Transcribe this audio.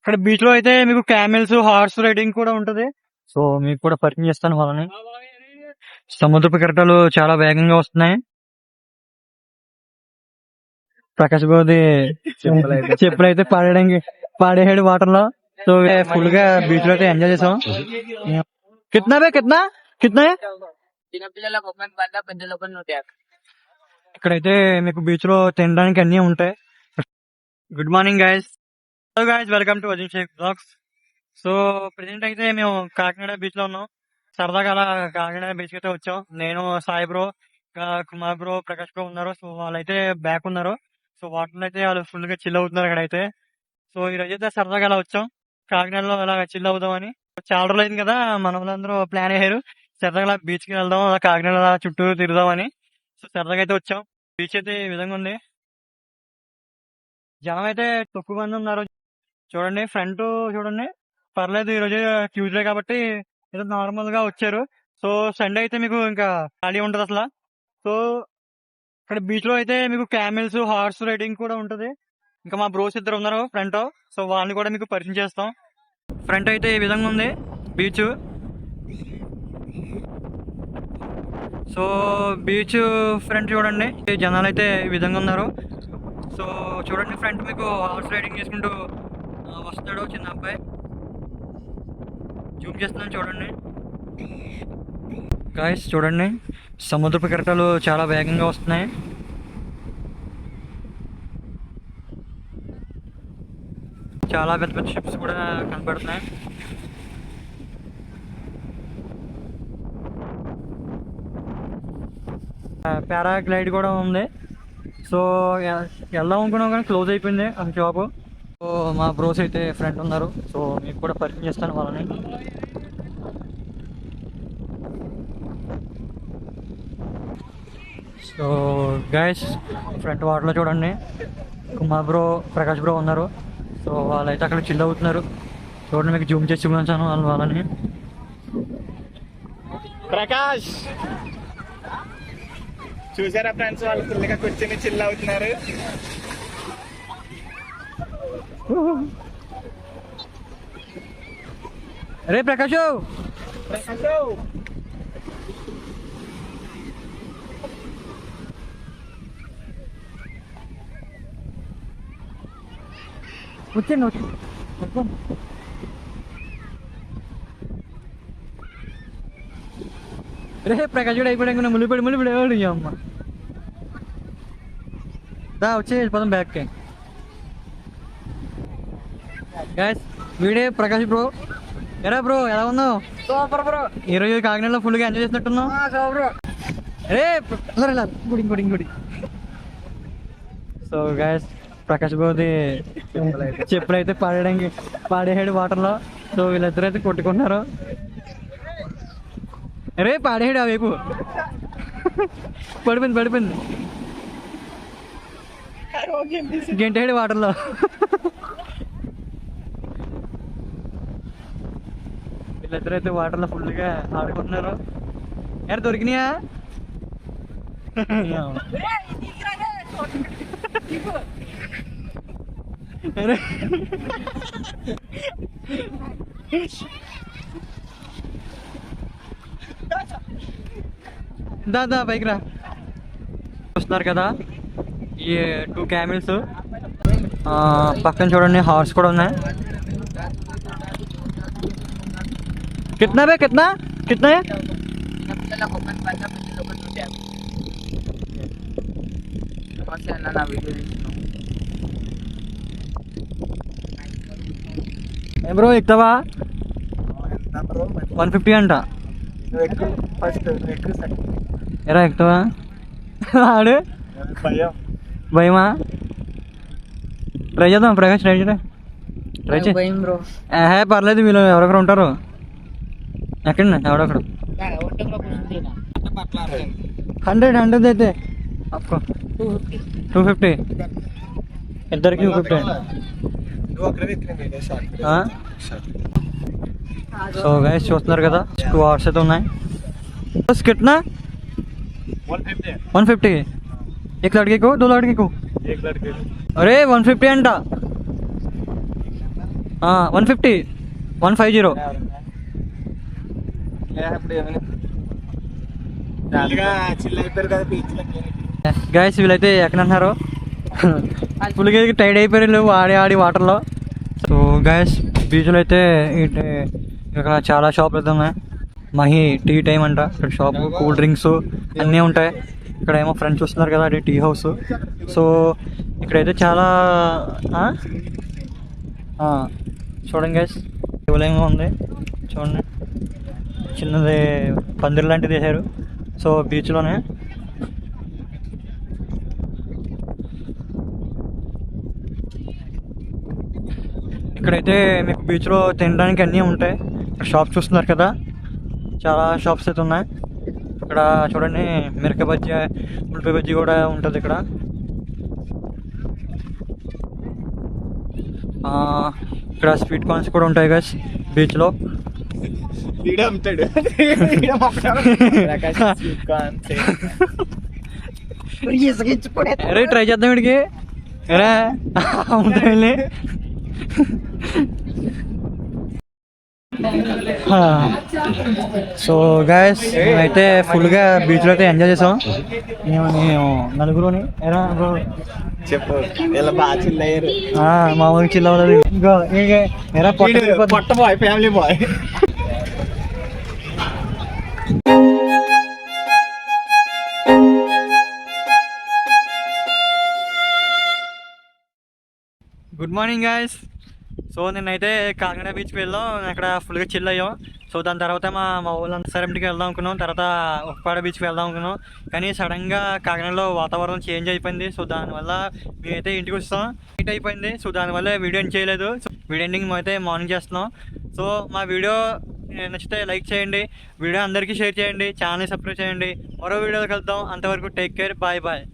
ఇక్కడ బీచ్లో అయితే మీకు క్యామెల్స్ హార్స్ రైడింగ్ కూడా ఉంటది. సో మీకు కూడా పరిచయం చేస్తాను వాళ్ళని. సముద్రపు కిరటాలు చాలా వేగంగా వస్తున్నాయి. ప్రకాష్ గోది చెప్పులు అయితే పాడేయడానికి పాడేసాడు వాటర్లో. సో ఫుల్గా బీచ్లో అయితే ఎంజాయ్ చేసాం. కిట్నా బే కిట్నా కిట్నా ఇక్కడైతే మీకు బీచ్లో తినడానికి అన్ని ఉంటాయి. Good morning guys hello guys welcome to Azim Shaik vlogs so present అయితే మేము కాకినాడ బీచ్లో ఉన్నాం. సరదాగా అలా కాకినాడ బీచ్ అయితే వచ్చాం. నేను సాయి బ్రో ఇంకా కుమార్ బ్రో ప్రకాష్ బ్రో ఉన్నారు. సో వాళ్ళైతే బ్యాక్ ఉన్నారు. సో వాటర్ అయితే వాళ్ళు ఫుల్గా చిల్ అవుతున్నారు అక్కడైతే సో ఈ రోజు అయితే సరదాగా అలా వచ్చాం. కాకినాడలో అలా చిల్ అవుదామని. చాలా రోజులు అయింది కదా మన వాళ్ళందరూ ప్లాన్ అయ్యారు. సరదాగా బీచ్కి వెళ్దాం అలా కాకినాడ అలా చుట్టూ తిరుగుదామని. సో సరదాగా అయితే వచ్చాం. బీచ్ అయితే ఈ విధంగా ఉంది. జనం అయితే తక్కువ మంది ఉన్నారు. చూడండి ఫ్రంట్ చూడండి. పర్లేదు ఈరోజు ట్యూస్డే కాబట్టి ఏదో నార్మల్గా వచ్చారు. సో సండే అయితే మీకు ఇంకా ఖాళీ ఉంటది అసలు. సో ఇక్కడ బీచ్లో అయితే మీకు క్యామెల్స్ హార్స్ రైడింగ్ కూడా ఉంటది. ఇంకా మా బ్రోస్ ఇద్దరు ఉన్నారు ఫ్రంట్ సో వాళ్ళని కూడా మీకు పరిచయం చేస్తాం. ఫ్రంట్ అయితే ఈ విధంగా ఉంది బీచ్ సో బీచ్ ఫ్రంట్ చూడండి. జనాలు అయితే ఈ విధంగా ఉన్నారు. సో చూడండి ఫ్రంట్ మీకు హార్స్ రైడింగ్ చేసుకుంటూ వస్తాడు చిన్న అబ్బాయి. జూమ్ చేస్తున్నాను చూడండి. గాయస్ చూడండి. సముద్రపు కెరటాలు చాలా వేగంగా వస్తున్నాయి. చాలా పెద్ద పెద్ద షిప్స్ కూడా కనపడుతున్నాయి పారాగ్లైడ్ కూడా ఉంది. సో ఎ- వెళ్దాం అనుకున్నాం కానీ క్లోజ్ అయిపోయింది ఆ షాపు సో మా బ్రోస్ అయితే ఫ్రెండ్ ఉన్నారు. సో మీకు కూడా పరిచయం చేస్తాను వాళ్ళని. సో గైస్ ఫ్రంట్ వాటర్లో చూడండి. కుమార్ బ్రో ప్రకాష్ బ్రో ఉన్నారు. సో వాళ్ళైతే అక్కడ చిల్ అవుతున్నారు. చూడండి మీకు జూమ్ చేసి చూపించాను వాళ్ళ వాళ్ళని. ప్రకాష్! చూసారా ఫ్రెండ్స్ వాళ్ళు ఫుల్గా కూర్చొని చిల్ అవుతున్నారు. అరే ప్రకాష్ ప్రకాష్ వచ్చండి వచ్చండి వచ్చండి. రే ప్రకాష్ కూడా అయిపోయాక ములిపడి ములిపడి ఎవడు ఈ అమ్మ దా వచ్చే పదం బ్యాక్ గాయస్ వీడే ప్రకాష్ బ్రో ఎరా బ్రో ఎలా ఉన్నావు? సూపర్ బ్రో ఈరోజు కాకినాడలో ఫుల్గా ఎంజాయ్ చేసినట్టున్నావు? సూపర్ రే ఇంకోటి ఇంకోటి ఇంకోటి సో గాయస్ ప్రకాష్ బాబుది చెప్పులు అయితే పాడడానికి పాడేసాడు వాటర్లో. సో వీళ్ళిద్దరు అయితే కొట్టుకున్నారు. రే పాడేసాడు ఆ వైపు. పడిపోయింది పడిపోయింది. గంటేడు వాటర్ వీళ్ళిద్దరు అయితే వాటర్లో ఫుల్గా ఆడుకుంటున్నారు. ఎవరు దొరికినాయా? అరే. దా దా బైక్ రా. చూస్తున్నారు కదా ఈ టూ క్యామిల్స్ పక్కన చూడండి హార్స్ కూడా ఉన్నాయి. అన్న నా వీడియో తీస్తున్నాం ఏ బ్రో ఎక్కుతావా వన్ ఫిఫ్టీ అంట ఫస్ట్ ఎక్కువ ఎరా ఎక్కుతావా ఆడు భయం భయమా ట్రై చేద్దాం ప్రకాష్ ట్రై చేయరా ట్రై చేయి భయం బ్రో ఏహే పర్లేదు వీళ్ళు ఎవరొకరు ఉంటారు ఎక్కడండి ఎవడొకడు ఒంటరిలో కూర్చుంటేనా హండ్రెడ్ హండ్రెడ్ అయితే అప్కో టూ ఫిఫ్టీ ఇద్దరికి టూ ఫిఫ్టీ నువ్వు ఒకరే ఎక్కిన షార్ట్ సో గైస్ చూస్తున్నారు కదా టూ అవర్స్ అయితే ఉన్నాయి बस कितना వన్ ఫిఫ్టీ वन फिफ्टी एक लड़के को दो लड़के को एक लड़के अरे one fifty अंटा one fifty one five zero chill అయిపోయారు కదా బీచ్ guys వీళ్ళైతే ఎక్కడ అన్నారు పులికి టైడ్ అయిపోయారు ఆడి ఆడి వాటర్లో సో గాయస్ బీచ్లో అయితే ఇటు ఇక్కడ చాలా షాపులు అయితే ఉన్నాయి. మహి టీ టైం అంట ఇక్కడ షాప్ కూల్ డ్రింక్స్ అన్నీ ఉంటాయి. ఇక్కడ ఏమో ఫ్రెండ్స్ చూస్తున్నారు కదా అది టీ హౌస్ సో ఇక్కడైతే చాలా ఆ? ఆ, చూడండి గైస్ శివలింగం ఉంది. చూడండి. చిన్నది పందిరి లాంటిది వేశారు. సో బీచ్లోనే ఇక్కడైతే మీకు బీచ్లో తినడానికి అన్నీ ఉంటాయి. ఇక్కడ షాప్స్ చూస్తున్నారు కదా. చాలా షాప్స్ అయితే ఉన్నాయి. ఇక్కడ చూడండి మిరక బజ్జీ ఉల్లిపాయ బజ్జీ కూడా ఉంటుంది ఇక్కడ. ఆ, ఇక్కడ స్వీట్ కార్న్స్ కూడా ఉంటాయి గైస్ బీచ్లో వీడియో అమ్ముతాడు అరే ట్రై చేద్దాం వీడికి ఎరా ఉంటాయి సో గాయస్ అయితే ఫుల్గా బీచ్లో అయితే ఎంజాయ్ చేసాం. మేము మేము నలుగురుని. ఎరా బ్రో చెప్పు ఇలా బాగా చిల్ అయ్యారు. మామూలుగా చిల్ అవ్వలేదు. ఇంకో. పొట్ట bye family bye good morning guys so నేనైతే కాకినాడ బీచ్కి వెళ్ళాం. అక్కడ ఫుల్గా చిల్ అయ్యాం. సో దాని తర్వాత మా మా ఊళ్ళంతా సరంటికి వెళ్దాం అనుకున్నాం. తర్వాత ఉప్పాడ బీచ్కి వెళ్దాం అనుకున్నాం. కానీ సడన్గా కాకినాడలో వాతావరణం చేంజ్ అయిపోయింది. సో దానివల్ల మేమైతే ఇంటికి వస్తాం నైట్ అయిపోయింది. సో దానివల్ల వీడియో ఎండ్ చేయలేదు. సో వీడియో ఎండింగ్ అయితే మార్నింగ్ చేస్తున్నాం. సో మా వీడియో నచ్చితే లైక్ చేయండి. వీడియో అందరికీ షేర్ చేయండి. ఛానల్ని సబ్స్క్రైబ్ చేయండి. మరో వీడియోకి వెళ్దాం. అంతవరకు టేక్ కేర్ బాయ్ బాయ్